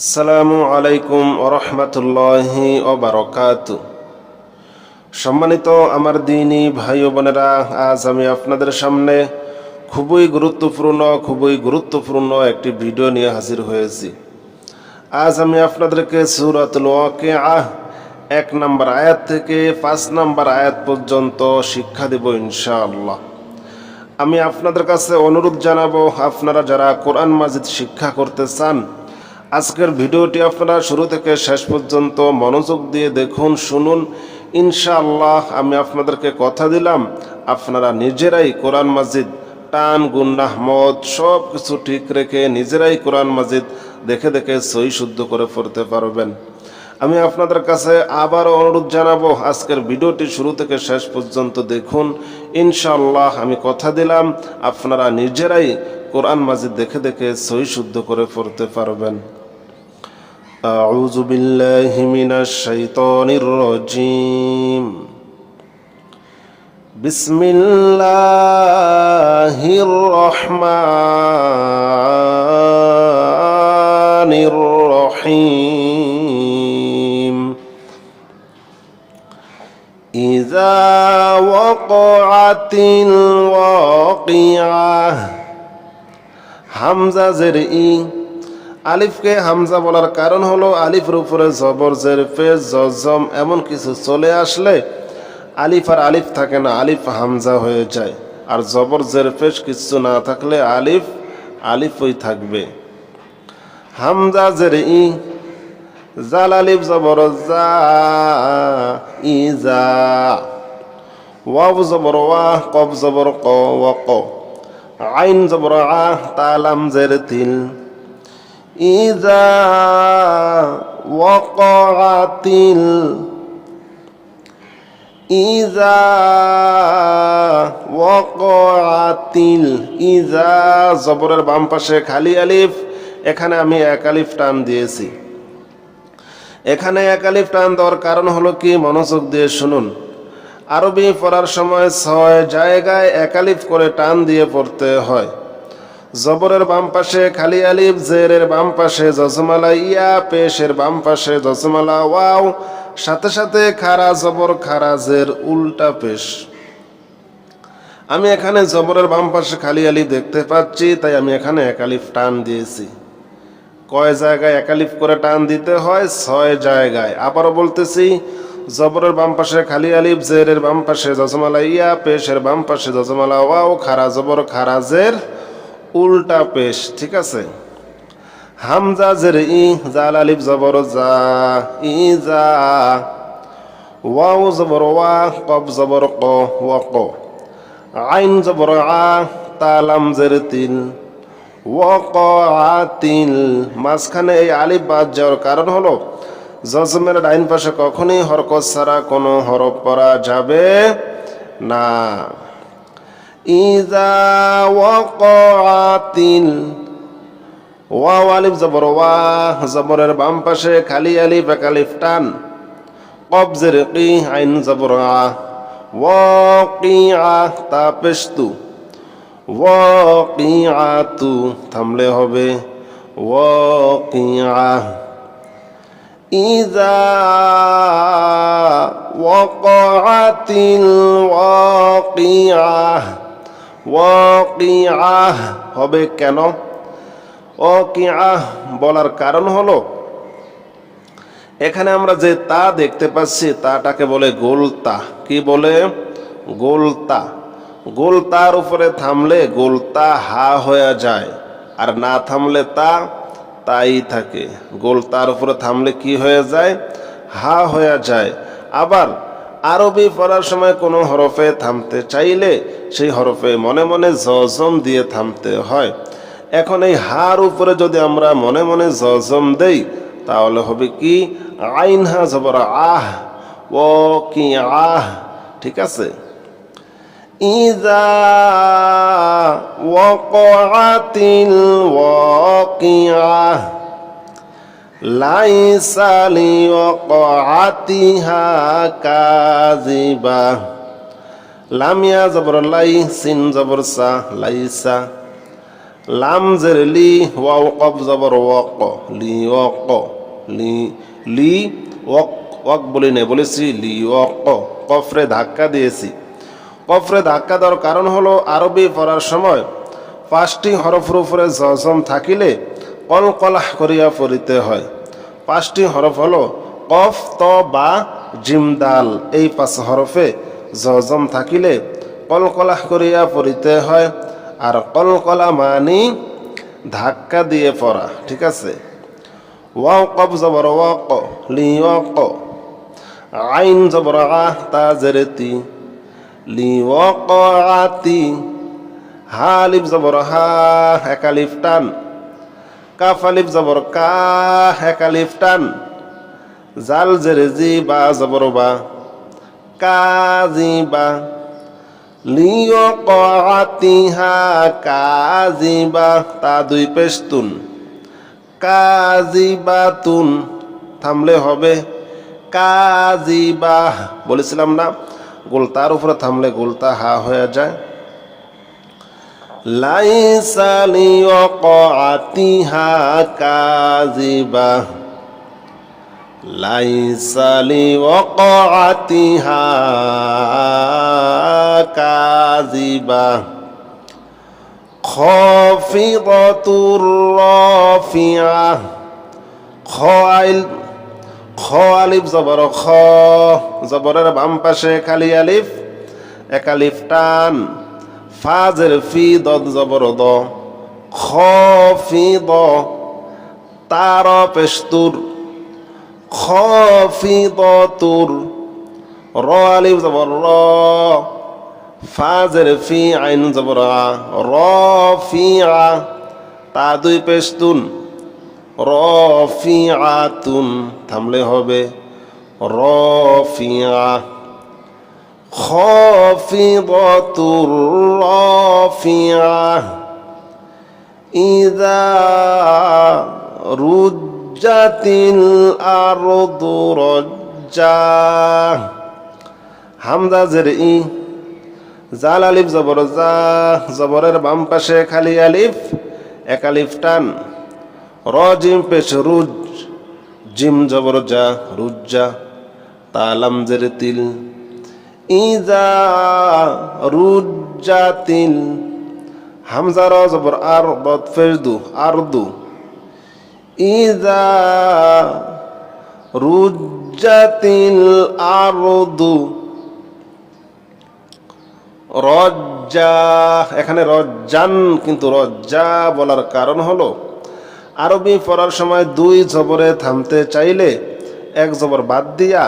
আসসালামু আলাইকুম ওরহমতুল্লাহি ওবারকাত। সম্মানিত আমার দিনী ভাই বোনেরা, আজ আমি আপনাদের সামনে খুবই গুরুত্বপূর্ণ খুবই গুরুত্বপূর্ণ একটি ভিডিও নিয়ে হাজির হয়েছি। আজ আমি আপনাদেরকে সুরাতুল ওয়াকে আহ এক নম্বর আয়াত থেকে পাঁচ নম্বর আয়াত পর্যন্ত শিক্ষা দেব ইনশাআল্লাহ। আমি আপনাদের কাছে অনুরোধ জানাব, আপনারা যারা কোরআন মাজিদ শিক্ষা করতে চান আজকের ভিডিওটি আপনারা শুরু থেকে শেষ পর্যন্ত মনোযোগ দিয়ে দেখুন, শুনুন। ইনশাআল্লাহ, আমি আপনাদেরকে কথা দিলাম, আপনারা নিজেরাই কোরআন মাজিদ, টান গুন্নাহ মদ সব কিছু ঠিক রেখে নিজেরাই কোরআন মাজিদ দেখে দেখে সই শুদ্ধ করে পড়তে পারবেন। আমি আপনাদের কাছে আবারও অনুরোধ জানাব, আজকের ভিডিওটি শুরু থেকে শেষ পর্যন্ত দেখুন। ইনশাআল্লাহ, আমি কথা দিলাম, আপনারা নিজেরাই কোরআন মাজিদ দেখে দেখে সই শুদ্ধ করে পড়তে পারবেন। أعوذ بالله من الشيطان الرجيم بسم الله الرحمن الرحيم إذا وقعت الواقعة همزة زرئي আলিফকে হামজা বলার কারণ হলো আলিফের উপরে জবর, জের, ফেজ জজম এমন কিছু চলে আসলে আলিফ আর আলিফ থাকে না, আলিফ হামজা হয়ে যায়। আর জবর, জের, ফেজ কিছু না থাকলে আলিফ আলিফই থাকবে। হামজা, জের, ই, জাল, আলিফ, জবর, জা, ই, জা। ওয়াব জবর, ওয়া কব জবর, ক, ওয়া, ক। আইন জবর, আ, তালাম, জের, তিল। ইজা ওয়াকাতিল ইজা ওয়াকাতিল ইজা জবরের বাম পাশে খালি আলিফ, এখানে আমি এক আলিফ টান দিয়েছি। এখানে এক আলিফ টান দেওয়ার কারণ হলো কি? মনোযোগ দিয়ে শুনুন। আরবি পড়ার সময় ছয় জায়গায় একালিফ করে টান দিয়ে পড়তে হয়। জবরের বাম পাশে খালি আলিফ, জেরের বাম পাশে জজমালা, ইয়া, পেশের বাম পাশে জজমালা, ওয়াও। সাথে সাথে খারা জবর, খারা জের, উল্টা পেশ। আমি এখানে জবরের বাম পাশে খালি আলিফ দেখতে পাচ্ছি, তাই আমি এখানে একালিফ টান দিয়েছি। কয় জায়গায় একালিফ করে টান দিতে হয়? ছয় জায়গায়। আবারও বলতেছি, জবরের বাম পাশে খালি আলিফ, জেরের বাম পাশে জজমালা, ইয়া, পেশের বাম পাশে জজমালা, ওয়াও, খারা জবর, খারা জের উল্টা পেশ, ঠিক আছে? হামজা জের ই, জাল আলিফ জবর জা, ই জা, ওয়াও জবর ওয়া কব জবর ক, ওয়া ক। আইন জবর আ, তালাম জের তিল ওয়াকাতিল মাঝখানে এই আলিফ বাদ যাওয়ার কারণ হলো, জজমের ডাইন পাশে কখনই হরকত ছাড়া কোনো হরফ পড়া যাবে না। ইজা ওয়াকাতিল ওয়াও আলিফ জবর ওয়া জবরের বাম পাশে খালি আলিফ এক টান। কবজের কি আইন জবর, আ। ওয়াকিআ তা পেশতু। ওয়াকিআতু থামলে হবে। ওয়াকিআ। ইজা ওয়াকাতিল ওয়াকিআ। ওয়াকিআ হবে কেন? ওয়াকিআ বলার কারণ হলো, এখানে আমরা যে তা দেখতে পাচ্ছি, তাটাকে বলে গোলতা। কি বলে? গোলতা। গোল তার উপরে থামলে গোলতা হা হয়ে যায়, আর না থামলে তা তাই থাকে। গোল তার উপরে থামলে কি হয়ে যায়? হা হয়ে যায়। আবার আরবি পড়ার সময় কোনো হরফে থামতে চাইলে সেই হরফে মনে মনে জজম দিয়ে থামতে হয়। এখন এই হার উপরে যদি আমরা মনে মনে জজম দেই, তাহলে হবে কি? আইন হা জবর আহ, ও কি আহ, ঠিক আছে? ইজা ওয়াকাতিল ওয়াকিআহ। লাইসা লিওয়াকাতিহা কাযিবা। লামিয়া জবর লাই, সিন জবর সা, লাইসা। লাম জের লি, ওয়াও কব জবর ওয়াক লি ওয়াক লি লি, ওয়াক ওয়াক বলি নাই বলেছি লি ওয়াক কফরে ধাক্কা দিয়েছি। কফরে ধাক্কা দেওয়ার কারণ হলো আরবি পড়ার সময় পাঁচটি হরফের উপরে জজম থাকিলে কলকলাহ করিয়া পড়িতে হয়। পাঁচটি হরফ হলো কফ, ত, বা জিমদাল এই পাঁচ হরফে জজম থাকিলে কলকলাহ করিয়া পড়িতে হয়। আর কলকলা মানি ধাক্কা দিয়ে পড়া, ঠিক আছে? ওয়াও কব জবর ওয়াক, লি ওয়াক, আইন জবর আহ তা জেরেতি লি ওয়াক আতি হালিফ জবর হা একালিফ টান। কাফ আলিফ জবর কা একালিফ টান। জাল জেরে জি বা জবর বা কাজি বা। লিও কাতিহা কাজিবা তা দুই পেস্তুন কাজিবাতুন থামলে হবে। কাজিবা বলেছিলাম না, গোলতার উপরে থামলে গোলতা হা হয়ে যায়। লাইসা লিও কাতিহা কাজিবা লাইসা লিওয়াকাতিহা কাযিবা। খাফিদাতুর রাফিআ। খাইল খ আলিফ জবর, খ জবরের বাম পাশে খালি আলিফ, এক টান। ফাজের ফি দদ জবর দ খ ফি দ তার পেস্তুর খফিদতুর র আলিফ জবর, র ফাজের ফি আইন জবর, আ র ফি আ তা দুই পেস্তুন র ফি আতুন থামলে হবে র ফি আ রাফিআ ইযা রুজ রজ্জাতিল আরদু রজ্জা হামজা জের ই জাল আলিফ জবর জা, জবরের বাম পাশে খালি আলিফ, এক আলিফ টান। র জিম পেশ রুজ, জিম জবর যা রুজ্জা তালাম জের তিল। ইজা রুজ্জা তিল হামজা র জবর আর বদ ফেজদু আরদু। ইজা রুজ্জাতিল আরদু। রজ্জা, এখানে রজ্জান কিন্তু রজ্জা বলার কারণ হলো, আরবি পড়ার সময় দুই জবরে থামতে চাইলে এক জবর বাদ দিয়া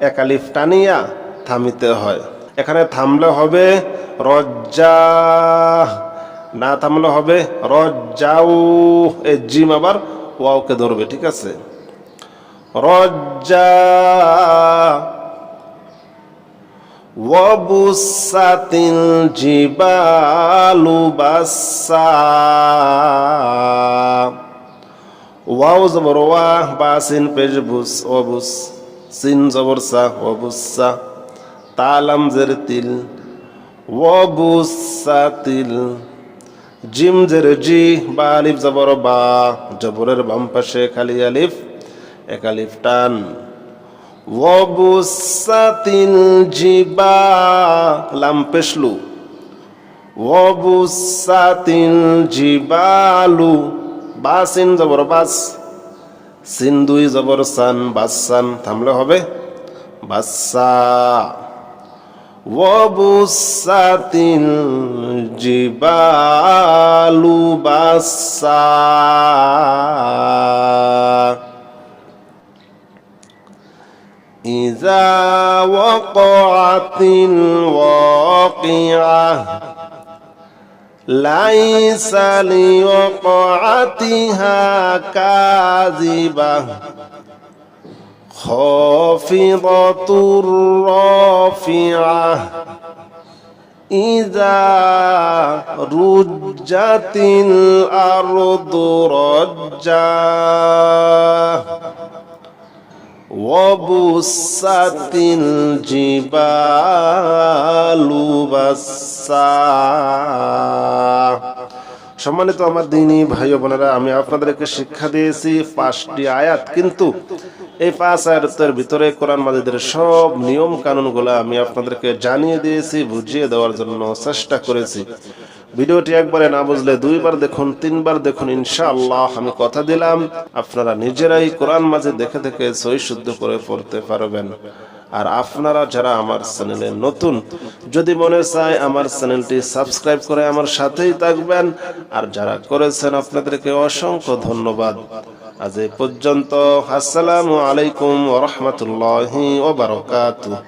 একালিফ টানিয়া থামিতে হয়। এখানে থামলে হবে রজ্জা না থামলে হবে রজ্জাউ। এ জিম আবার ওয়াওকে ধরবে, ঠিক আছে? রজ্জা ওয়াবুসাতিল জিবালু বাসা ওয়াও জবর ওয়া, বা সিন পেশ বুস, ওবুস, সিন জবর সা, ওবুসা তালাম জের তিল, ওয়াবুসাতিল। জিম জের জি, বা আলিফ জবর বা, জবরের বাম পাশে খালি আলিফ, এক আলিফ টান। ওবুসাতিল জিবা লাম পেশলু। ওবুসাতিল জিবালু বা সিন জবর বাস। সিন দুই জবর সান বাসান থামলে হবে বাসা وبست الجبال بسا إذا وقعت الواقعة ليس لوقعتها كاذبة خافضة رافعة إذا رجت الأرض رجا وبست الجبال بسا সম্মানিত আমার দিনী ভাই ও বোনেরা আমি আপনাদেরকে শিক্ষা দিয়েছি পাঁচটি আয়াত কিন্তু এই পাঁচ আয়াতের ভিতরে কোরআন মাজিদের সব নিয়ম কানুনগুলো আমি আপনাদেরকে জানিয়ে দিয়েছি, বুঝিয়ে দেওয়ার জন্য চেষ্টা করেছি। ভিডিওটি একবারে না বুঝলে দুইবার দেখুন, তিনবার দেখুন, ইনশাআল্লাহ আমি কথা দিলাম। আপনারা নিজেরাই কোরআন মাঝে দেখে দেখে সই শুদ্ধ করে পড়তে পারবেন। আর আপনারা যারা আমার চ্যানেলে নতুন, যদি মনে চায় আমার চ্যানেলটি সাবস্ক্রাইব করে আমার সাথেই থাকবেন। আর যারা করেছেন, আপনাদেরকে অসংখ্য ধন্যবাদ। আজ পর্যন্ত আসসালামু আলাইকুম ওরহমতুল্লাহি ওবারকাতুহ